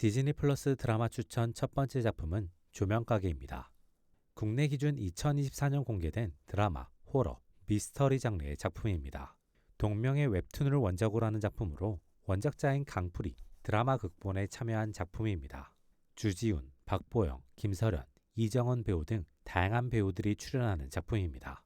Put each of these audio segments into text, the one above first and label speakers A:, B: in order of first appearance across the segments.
A: 디즈니 플러스 드라마 추천 첫 번째 작품은 조명가게입니다. 국내 기준 2024년 공개된 드라마, 호러, 미스터리 장르의 작품입니다. 동명의 웹툰을 원작으로 하는 작품으로 원작자인 강풀이 드라마 극본에 참여한 작품입니다. 주지훈, 박보영, 김설현, 이정원 배우 등 다양한 배우들이 출연하는 작품입니다.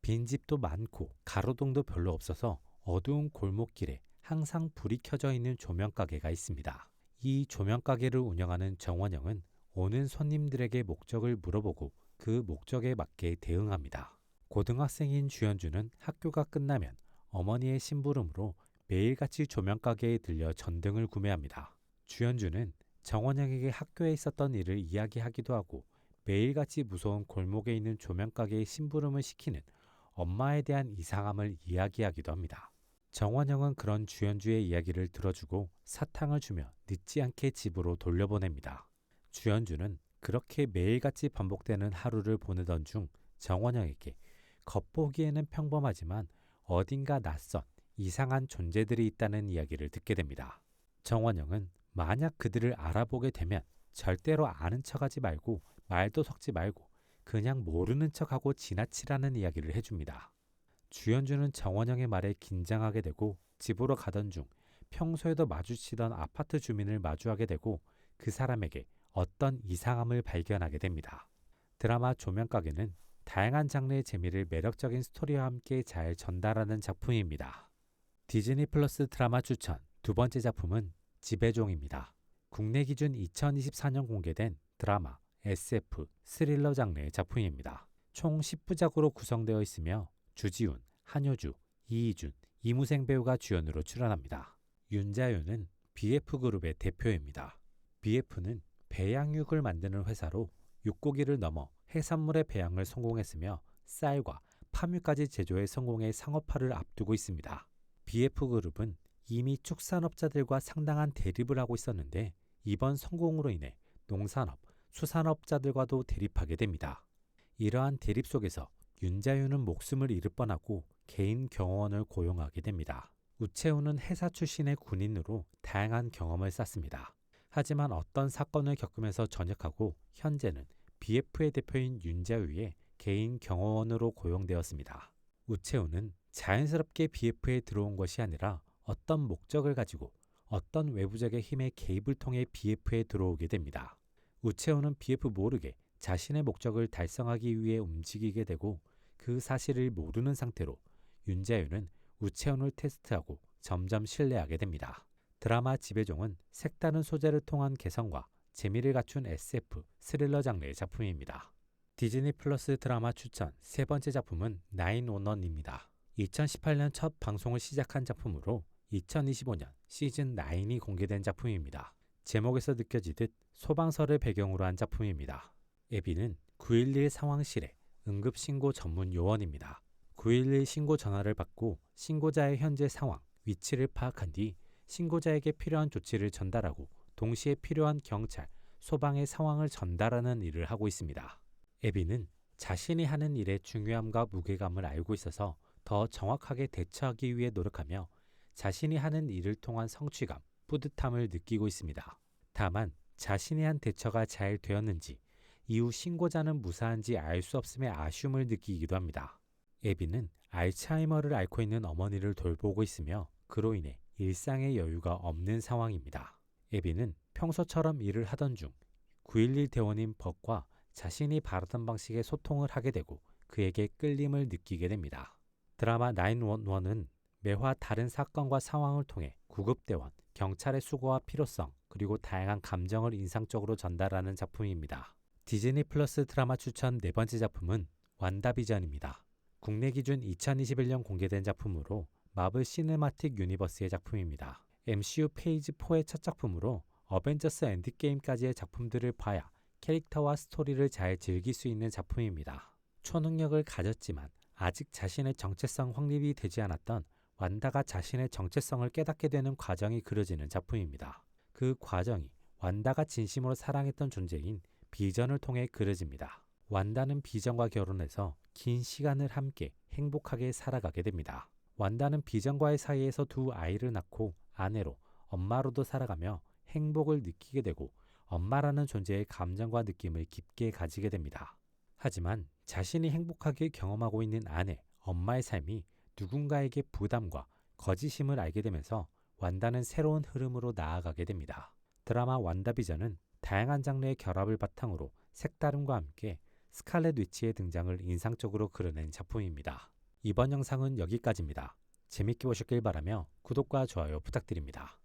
A: 빈집도 많고 가로등도 별로 없어서 어두운 골목길에 항상 불이 켜져 있는 조명가게가 있습니다. 이 조명 가게를 운영하는 정원영은 오는 손님들에게 목적을 물어보고 그 목적에 맞게 대응합니다. 고등학생인 주연주는 학교가 끝나면 어머니의 심부름으로 매일같이 조명 가게에 들려 전등을 구매합니다. 주연주는 정원영에게 학교에 있었던 일을 이야기하기도 하고 매일같이 무서운 골목에 있는 조명 가게의 심부름을 시키는 엄마에 대한 이상함을 이야기하기도 합니다. 정원영은 그런 주연주의 이야기를 들어주고 사탕을 주며 늦지 않게 집으로 돌려보냅니다. 주연주는 그렇게 매일같이 반복되는 하루를 보내던 중 정원영에게 겉보기에는 평범하지만 어딘가 낯선 이상한 존재들이 있다는 이야기를 듣게 됩니다. 정원영은 만약 그들을 알아보게 되면 절대로 아는 척하지 말고 말도 섞지 말고 그냥 모르는 척하고 지나치라는 이야기를 해줍니다. 주연주는 정원영의 말에 긴장하게 되고 집으로 가던 중 평소에도 마주치던 아파트 주민을 마주하게 되고 그 사람에게 어떤 이상함을 발견하게 됩니다. 드라마 조명가게는 다양한 장르의 재미를 매력적인 스토리와 함께 잘 전달하는 작품입니다. 디즈니 플러스 드라마 추천 두 번째 작품은 지배종입니다. 국내 기준 2024년 공개된 드라마, SF, 스릴러 장르의 작품입니다. 총 10부작으로 구성되어 있으며 주지훈, 한효주, 이희준, 이무생 배우가 주연으로 출연합니다. 윤자윤은 BF그룹의 대표입니다. BF는 배양육을 만드는 회사로 육고기를 넘어 해산물의 배양을 성공했으며 쌀과 파뮤까지 제조에 성공해 상업화를 앞두고 있습니다. BF그룹은 이미 축산업자들과 상당한 대립을 하고 있었는데 이번 성공으로 인해 농산업, 수산업자들과도 대립하게 됩니다. 이러한 대립 속에서 윤자윤은 목숨을 잃을 뻔하고 개인 경호원을 고용하게 됩니다. 우채우는 해사 출신의 군인으로 다양한 경험을 쌓습니다. 하지만 어떤 사건을 겪으면서 전역하고 현재는 BF의 대표인 윤자유의 개인 경호원으로 고용되었습니다. 우채우는 자연스럽게 BF에 들어온 것이 아니라 어떤 목적을 가지고 어떤 외부적의 힘의 개입을 통해 BF에 들어오게 됩니다. 우채우는 BF 모르게 자신의 목적을 달성하기 위해 움직이게 되고 그 사실을 모르는 상태로 윤자유는 우채훈을 테스트하고 점점 신뢰하게 됩니다. 드라마 지배종은 색다른 소재를 통한 개성과 재미를 갖춘 SF, 스릴러 장르의 작품입니다. 디즈니 플러스 드라마 추천 세 번째 작품은 나인원원입니다. 2018년 첫 방송을 시작한 작품으로 2025년 시즌 9이 공개된 작품입니다. 제목에서 느껴지듯 소방서를 배경으로 한 작품입니다. 에비는 911 상황실에 응급신고 전문 요원입니다. 911 신고 전화를 받고 신고자의 현재 상황, 위치를 파악한 뒤 신고자에게 필요한 조치를 전달하고 동시에 필요한 경찰, 소방의 상황을 전달하는 일을 하고 있습니다. 에비는 자신이 하는 일의 중요함과 무게감을 알고 있어서 더 정확하게 대처하기 위해 노력하며 자신이 하는 일을 통한 성취감, 뿌듯함을 느끼고 있습니다. 다만 자신이 한 대처가 잘 되었는지 이후 신고자는 무사한지 알 수 없음에 아쉬움을 느끼기도 합니다. 에비는 알츠하이머를 앓고 있는 어머니를 돌보고 있으며 그로 인해 일상의 여유가 없는 상황입니다. 에비는 평소처럼 일을 하던 중 911 대원인 벅과 자신이 바라던 방식의 소통을 하게 되고 그에게 끌림을 느끼게 됩니다. 드라마 911은 매화 다른 사건과 상황을 통해 구급대원, 경찰의 수고와 필요성, 그리고 다양한 감정을 인상적으로 전달하는 작품입니다. 디즈니 플러스 드라마 추천 네 번째 작품은 완다비전입니다. 국내 기준 2021년 공개된 작품으로 마블 시네마틱 유니버스의 작품입니다. MCU 페이지 4의 첫 작품으로 어벤져스 엔드게임까지의 작품들을 봐야 캐릭터와 스토리를 잘 즐길 수 있는 작품입니다. 초능력을 가졌지만 아직 자신의 정체성 확립이 되지 않았던 완다가 자신의 정체성을 깨닫게 되는 과정이 그려지는 작품입니다. 그 과정이 완다가 진심으로 사랑했던 존재인 비전을 통해 그려집니다. 완다는 비전과 결혼해서 긴 시간을 함께 행복하게 살아가게 됩니다. 완다는 비전과의 사이에서 두 아이를 낳고 아내로 엄마로도 살아가며 행복을 느끼게 되고 엄마라는 존재의 감정과 느낌을 깊게 가지게 됩니다. 하지만 자신이 행복하게 경험하고 있는 아내, 엄마의 삶이 누군가에게 부담과 거짓임을 알게 되면서 완다는 새로운 흐름으로 나아가게 됩니다. 드라마 완다비전은 다양한 장르의 결합을 바탕으로 색다름과 함께 스칼렛 위치의 등장을 인상적으로 그려낸 작품입니다. 이번 영상은 여기까지입니다. 재밌게 보셨길 바라며 구독과 좋아요 부탁드립니다.